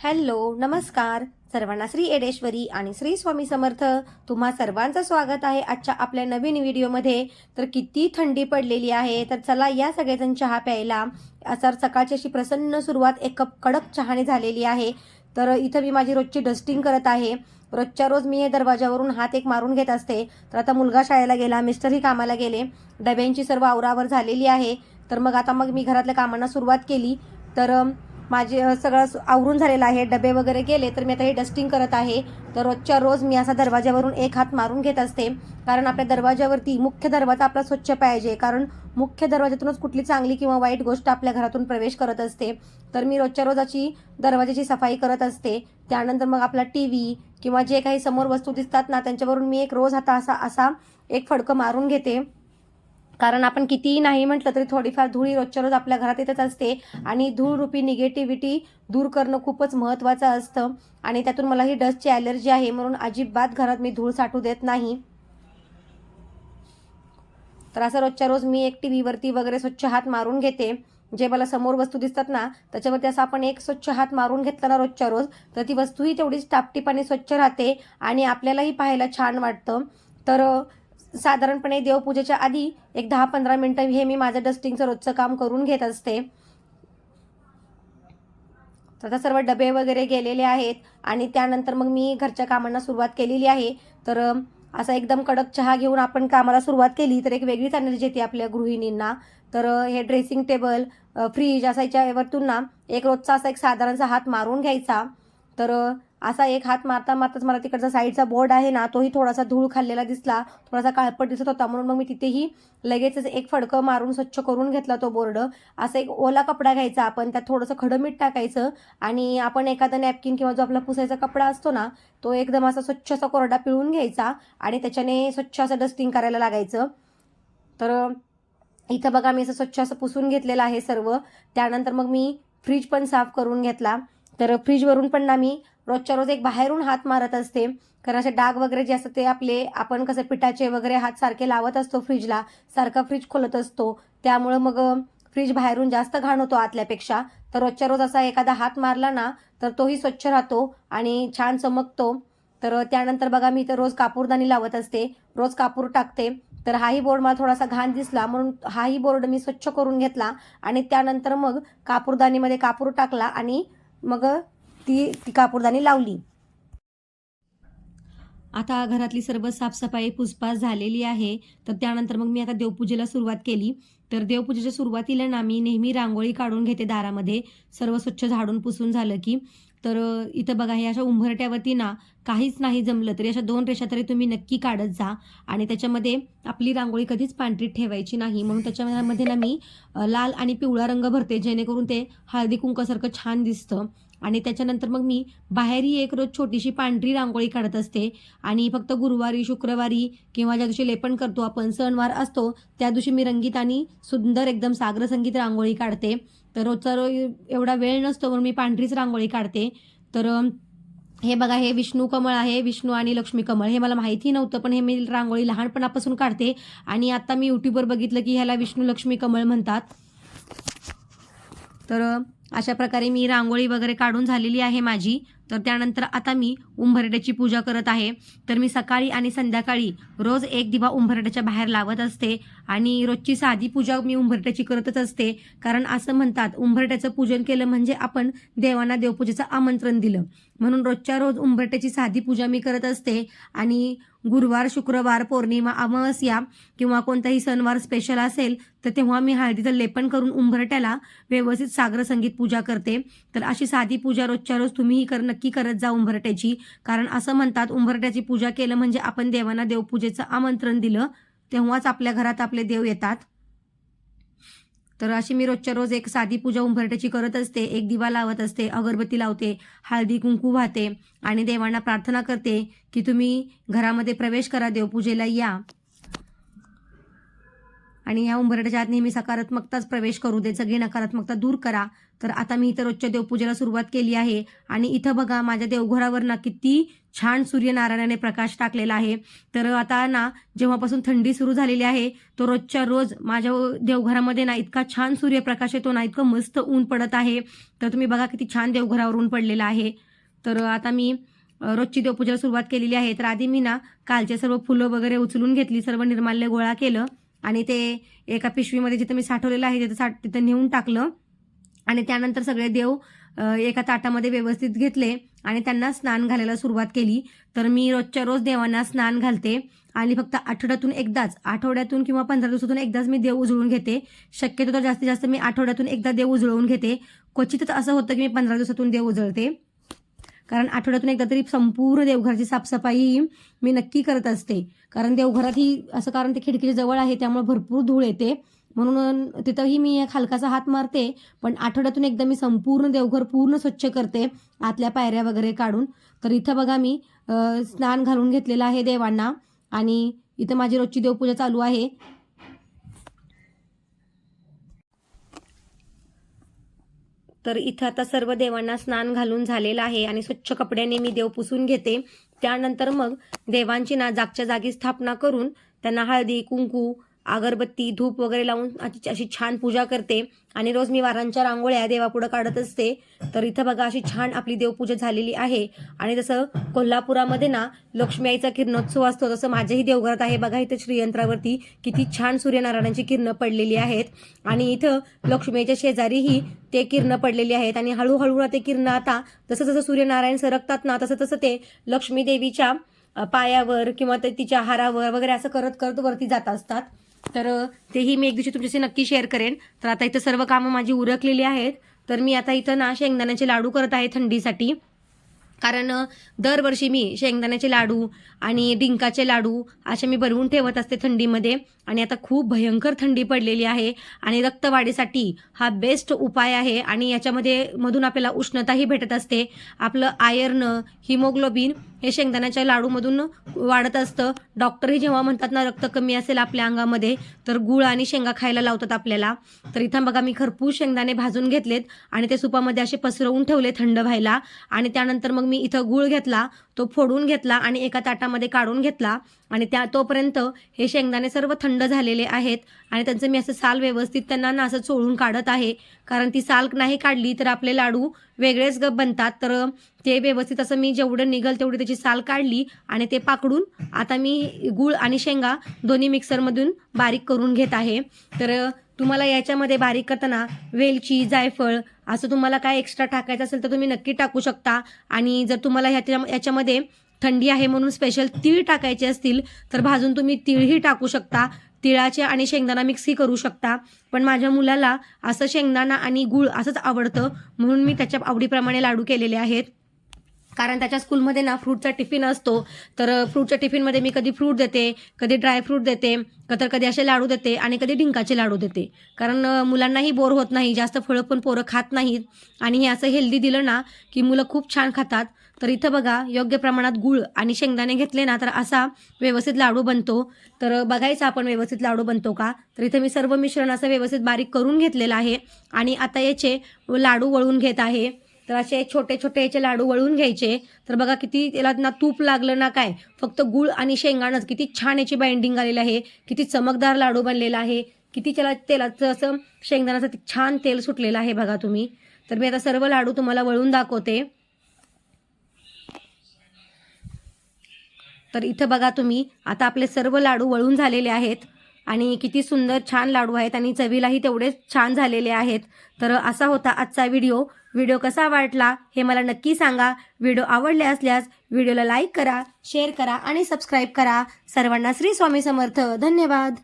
Hello नमस्कार. सर्वांना श्री एडेश्वरी आणि श्री स्वामी समर्थ. तुम्हा सर्वांचं स्वागत आहे आजच्या आपल्या नवीन व्हिडिओमध्ये. तर किती थंडी पडलेली आहे तर चला या सगळेजण चहा प्यायला. सर सकाळची अशी प्रसन्न सुरुवात एक कप कडक चहाने झालेली आहे. तर इथं मी माझी रोजची डस्टिंग करत आहे. रोजच्या रोज मी हे दरवाजावरून हात एक मारून घेत असते. तर आता मुलगा शाळेला गेला मिस्टरही कामाला गेले. डब्यांची सर्व आवरावर झालेली आहे. तर मग आता मग मी घरातल्या कामांना सुरुवात केली. तर माझे सगळं स- आवरून झालेलं आहे. डबे वगैरे गेले तर मी आता हे डस्टिंग करत आहे. तर रोजच्या रोज मी असा दरवाजावरून एक हात मारून घेत असते. कारण आपल्या दरवाजावरती मुख्य दरवाजा आपला स्वच्छ पाहिजे. कारण मुख्य दरवाजातूनच कुठली चांगली किंवा वाईट गोष्ट आपल्या घरातून प्रवेश करत असते. तर मी रोजच्या रोज अशी दरवाजाची सफाई करत असते. त्यानंतर मग आपला टी व्ही किंवा जे काही समोर वस्तू दिसतात ना त्यांच्यावरून मी एक रोज आता असा असा एक फडकं मारून घेते. कारण आपण कितीही नाही म्हटलं तरी थोडीफार धूळ ही रोजच्या रोज आपल्या घरात येतच असते. आणि धूळरूपी निगेटिव्हिटी दूर करणं खूपच महत्त्वाचं असतं. आणि त्यातून मला ही डस्टची ॲलर्जी आहे म्हणून अजिबात घरात मी धूळ साठू देत नाही. तर असं रोजच्या रोज मी एक टी व्हीवरती वगैरे स्वच्छ हात मारून घेते. जे मला समोर वस्तू दिसतात ना त्याच्यावरती असं आपण एक स्वच्छ हात मारून घेतला ना रोजच्या रोज तर ती वस्तूही तेवढीच टापटीपाने स्वच्छ राहते आणि आपल्यालाही पाहायला छान वाटतं. तर साधारणपणे देवपूजेच्या आधी एक दहा पंधरा मिनटं हे मी माझं डस्टिंगचं रोजचं काम करून घेत असते. तर आता सर्व डबे वगैरे गेलेले आहेत आणि त्यानंतर मग मी घरच्या कामांना सुरुवात केलेली आहे. तर असा एकदम कडक चहा घेऊन आपण कामाला सुरुवात केली तर एक वेगळीच एनर्जी येते आपल्या गृहिणींना. तर हे ड्रेसिंग टेबल फ्रीज असायच्या वरतून ना एक रोजचा असा एक साधारणसा हात मारून घ्यायचा. तर असा एक हात मारता मारताच मला तिकडचा साईडचा बोर्ड आहे ना तोही थोडासा धूळ खाल्लेला दिसला. थोडासा काळपट दिसत होता. म्हणून मग मी तिथेही लगेचच एक फडकं मारून स्वच्छ करून घेतला तो बोर्ड. असा एक ओला कपडा घ्यायचा आपण त्यात थोडंसं खडं मीठ टाकायचं आणि आपण एखादा नॅपकिन किंवा जो आपला पुसायचा कपडा असतो ना तो एकदम असा स्वच्छ असा कोरडा पिळून घ्यायचा आणि त्याच्याने स्वच्छ असं डस्टिंग करायला लागायचं. तर इथं बघा मी असं स्वच्छ असं पुसून घेतलेलं आहे सर्व. त्यानंतर मग मी फ्रीज पण साफ करून घेतला. तर फ्रीजवरून पण ना मी रोजच्या रोज एक बाहेरून हात मारत असते. कारण असे डाग वगैरे जे असतात ते आपले आपण कसं पिठाचे वगैरे हात सारखे लावत असतो फ्रीजला सारखा फ्रीज खोलत असतो. त्यामुळं मग फ्रीज बाहेरून जास्त घाण होतो आतल्यापेक्षा. तर रोजच्या रोज असा एखादा हात मारला ना तर तोही स्वच्छ राहतो आणि छान चमकतो. तर त्यानंतर बघा मी तर रोज कापूरदानी लावत असते. रोज कापूर टाकते. तर हाही बोर्ड मला थोडासा घाण दिसला म्हणून हाही बोर्ड मी स्वच्छ करून घेतला. आणि त्यानंतर मग कापूरदानीमध्ये कापूर टाकला आणि मग ती ती कापूरदानी लावली. आता घरातली सर्व साफसफाई पुसपास झालेली आहे. तर त्यानंतर मग मी आता देवपूजेला सुरुवात केली. तर देवपूजेच्या सुरुवातीला ना मी नेहमी रांगोळी काढून घेते दारामध्ये. सर्व स्वच्छ झाडून पुसून झालं की. तर इथं बघा हे अशा उंबरट्यावरती ना काहीच नाही जमलं तरी अशा दोन रेषा तरी तुम्ही नक्की काढत जा. आणि त्याच्यामध्ये आपली रांगोळी कधीच पांढरीत ठेवायची नाही. म्हणून त्याच्यामध्ये ना मी लाल आणि पिवळा रंग भरते जेणेकरून ते हळदी कुंकासारखं छान दिसतं. आणि त्याच्यानंतर मग मी बाहेरही एक रोज छोटीशी पांढरी रांगोळी काढत असते. आणि फक्त गुरुवारी शुक्रवारी किंवा ज्या दिवशी लेपन करतो आपण सणवार असतो त्या दिवशी मी रंगीत आणि सुंदर एकदम सागर संगीत रांगोळी काढते. तर रोजचा रोज एवढा वेळ नसतो म्हणून मी पांढरीच रांगोळी काढते. तर हे बघा हे विष्णू कमळ आहे विष्णू आणि लक्ष्मी कमळ. हे मला माहिती नव्हतं पण हे मी रांगोळी लहानपणापासून काढते. आणि आता मी यूट्यूबवर बघितलं की ह्याला विष्णू लक्ष्मी कमळ म्हणतात. तर अशा प्रकारे मी रांगोळी वगैरे काढून झालेली आहे माझी. तर त्यानंतर आता मी उंबरड्याची पूजा करत आहे. तर मी सकाळी आणि संध्याकाळी रोज एक दिवा उंबरड्याच्या बाहेर लावत असते आणि रोजची साधी पूजा मी उंबरट्याची करतच असते. कारण असं म्हणतात उंबरट्याचं पूजन केलं म्हणजे आपण देवांना देवपूजेचं आमंत्रण दिलं. म्हणून रोजच्या रोज उंबरट्याची साधी पूजा मी करत असते आणि गुरुवार शुक्रवार पौर्णिमा अमावस्या किंवा कोणताही सणवार स्पेशल असेल तर तेव्हा मी हळदीचं लेपन करून उंबरट्याला व्यवस्थित सागर संगीत पूजा करते. तर अशी साधी पूजा रोजच्या रोज तुम्हीही कर नक्की करत जा उंबरट्याची कारण असं म्हणतात उंबरट्याची पूजा केलं म्हणजे आपण देवांना देवपूजेचं आमंत्रण दिलं तेव्हाच आपल्या घरात आपले देव येतात. तर अशी मी रोजच्या रोज एक साधी पूजा उंबरट्याची करत असते एक दिवा लावत असते अगरबत्ती लावते हळदी कुंकू वाहते आणि देवांना प्रार्थना करते की तुम्ही घरामध्ये प्रवेश करा देवपूजेला या. आणि ह्या उंबरठ्याच्या आत नेहमी सकारात्मकताच प्रवेश करू दे सगळी नकारात्मकता दूर करा. तर आता मी इथं रोजच्या देवपूजेला सुरुवात केली आहे आणि इथं बघा माझ्या देवघरावर ना किती छान सूर्यनारायणाने प्रकाश टाकलेला आहे. तर आता ना जेव्हापासून थंडी सुरू झालेली आहे तो रोजच्या रोज माझ्या देवघरामध्ये ना इतका छान सूर्यप्रकाश येतो ना इतकं मस्त ऊन पडत आहे. तर तुम्ही बघा किती छान देवघरावर ऊन पडलेलं आहे. तर आता मी रोजची देवपूजेला सुरुवात केलेली आहे. तर आधी मी ना कालचे सर्व फुलं वगैरे उचलून घेतली सर्व निर्माल्य गोळा केलं. आणि ते एका पिशवीमध्ये जिथं मी साठवलेलं आहे तिथं साठ तिथं नेऊन टाकलं. आणि त्यानंतर सगळे देव एका ताटामध्ये व्यवस्थित घेतले आणि त्यांना स्नान घालायला सुरुवात केली. तर मी रोजच्या रोज देवांना स्नान घालते आणि फक्त आठवड्यातून एकदाच आठवड्यातून किंवा पंधरा दिवसातून एकदाच मी देव उजळून घेते. शक्यतो तर जास्तीत जास्त मी आठवड्यातून एकदा देव उजळवून घेते. क्वचितच असं होतं की मी पंधरा दिवसातून देव उजळते. कारण आठवड्यातून एकदा तरी संपूर्ण देवघराची साफसफाई मी नक्की करत असते. कारण देवघरात ही असं कारण ते खिडकीच्या जवळ आहे त्यामुळे भरपूर धूळ येते. म्हणून तिथंही मी एक हलकासा हात मारते पण आठवड्यातून एकदा मी संपूर्ण देवघर पूर्ण स्वच्छ करते आतल्या पायऱ्या वगैरे काढून. तर इथं बघा मी स्नान घालून घेतलेलं आहे देवांना. आणि इथं माझी रोजची देवपूजा चालू आहे. तर इथं आता सर्व देवांना स्नान घालून झालेलं आहे आणि स्वच्छ कपड्याने मी देव पुसून घेते. त्यानंतर मग देवांची ना जागच्या जागी स्थापना करून त्यांना हळदी कुंकू अगरबत्ती धूप वगैरे लावून अशी अशी छान पूजा करते. आणि रोज मी वारांच्या रांगोळ्या देवापुढं काढत असते. तर इथं बघा अशी छान आपली देवपूजा झालेली आहे. आणि जसं कोल्हापुरामध्ये ना लक्ष्मी आईचा किरणोत्सव असतो तसं माझ्याही देवघरात आहे बघा इथं श्रीयंत्रावरती किती छान सूर्यनारायणाची किरणं पडलेली आहेत. आणि इथं लक्ष्मीच्या शेजारीही ते किरणं पडलेली आहेत. आणि हळूहळू ना ते किरणं आता जसं जसं सूर्यनारायण सरकतात ना तसं तसं ते लक्ष्मी देवीच्या पायावर किंवा ते तिच्या हारावर वगैरे असं करत करत वरती जात असतात. तर तेही मी एक दिवशी तुमच्याशी नक्की शेअर करेन. तर आता इथं सर्व कामं माझी उरकलेली आहेत. तर मी आता इथं ना शेंगदाण्याचे लाडू करत आहे थंडीसाठी. कारण दरवर्षी मी शेंगदाण्याचे लाडू आणि डिंकाचे लाडू असे मी बनवून ठेवत असते थंडीमध्ये. आणि आता खूप भयंकर थंडी पडलेली आहे आणि रक्तवाढीसाठी हा बेस्ट उपाय आहे आणि याच्यामध्ये मधून आपल्याला उष्णताही भेटत असते. आपलं आयर्न हिमोग्लोबिन हे शेंगदाण्याच्या लाडूमधून वाढत असतं. डॉक्टरही जेव्हा म्हणतात ना रक्त कमी असेल आपल्या अंगामध्ये तर गुळ आणि शेंगा खायला लावतात आपल्याला. तर इथं बघा मी खरपूस शेंगदाणे भाजून घेतलेत आणि ते सुपामध्ये असे पसरवून ठेवले थंड व्हायला. आणि त्यानंतर मग मी इथं गुळ घेतला तो फोडून घेतला आणि एका ताटामध्ये काढून घेतला. आणि त्या तोपर्यंत हे शेंगदाणे सर्व थंड झालेले आहेत आणि त्यांचं मी असं साल व्यवस्थित त्यांना ना असं चोळून काढत आहे. कारण ती साल नाही काढली तर आपले लाडू वेगळेच गप बनतात. तर ते व्यवस्थित असं मी जेवढं निघल तेवढी त्याची साल काढली आणि ते पाकडून आता मी गुळ आणि शेंगा दोन्ही मिक्सरमधून बारीक करून घेत आहे. तर तुम्हाला याच्यामध्ये बारीक करताना वेलची जायफळ असं तुम्हाला काय एक्स्ट्रा टाकायचं असेल तर तुम्ही नक्की टाकू शकता. आणि जर तुम्हाला ह्याच्या याच्यामध्ये थंडी आहे म्हणून स्पेशल तीळ टाकायचे असतील तर भाजून तुम्ही तीळही टाकू शकता. तिळाचे आणि शेंगदाणा मिक्सही करू शकता. पण माझ्या मुलाला असं शेंगदाणा आणि गुळ असंच आवडतं म्हणून मी त्याच्या आवडीप्रमाणे लाडू केलेले आहेत. कारण त्याच्या स्कूलमध्ये ना फ्रूटचा टिफिन असतो. तर फ्रूटच्या टिफिनमध्ये मी कधी फ्रूट देते कधी ड्रायफ्रूट देते तर कधी असे लाडू देते आणि कधी डिंकाचे लाडू देते. कारण मुलांनाही बोर होत नाही जास्त फळं पण पोरं खात नाहीत. आणि हे असं हेल्दी दिलं ना की मुलं खूप छान खातात. तर इथं बघा योग्य प्रमाणात गुळ आणि शेंगदाणे घेतले ना तर असा व्यवस्थित लाडू बनतो. तर बघायचा आपण व्यवस्थित लाडू बनतो का? तर इथं मी सर्व मिश्रण असं व्यवस्थित बारीक करून घेतलेलं आहे. आणि आता याचे लाडू वळून घेत आहे. तर असे छोटे छोटे याचे लाडू वळून घ्यायचे. तर बघा किती त्याला ना तूप लागलं ना काय फक्त गुळ आणि शेंगाणंच. किती छान याची बाइंडिंग आलेली आहे. किती चमकदार लाडू बनलेला आहे. किती त्याला तेलाचं असं शेंगदाण्याचं छान तेल सुटलेलं आहे बघा तुम्ही. तर मी आता सर्व लाडू तुम्हाला वळून दाखवते. तर इथं बघा तुम्ही आता आपले सर्व लाडू वळून झालेले आहेत. आणि किती सुंदर छान लाडू आहेत आणि चवीलाही तेवढेच छान झालेले आहेत. तर असा होता आजचा व्हिडिओ. व्हिडिओ कसा वाटला हे मला नक्की सांगा. व्हिडिओ आवडले असल्यास व्हिडिओला लाईक करा शेअर करा आणि सबस्क्राईब करा. सर्वांना श्री स्वामी समर्थ. धन्यवाद.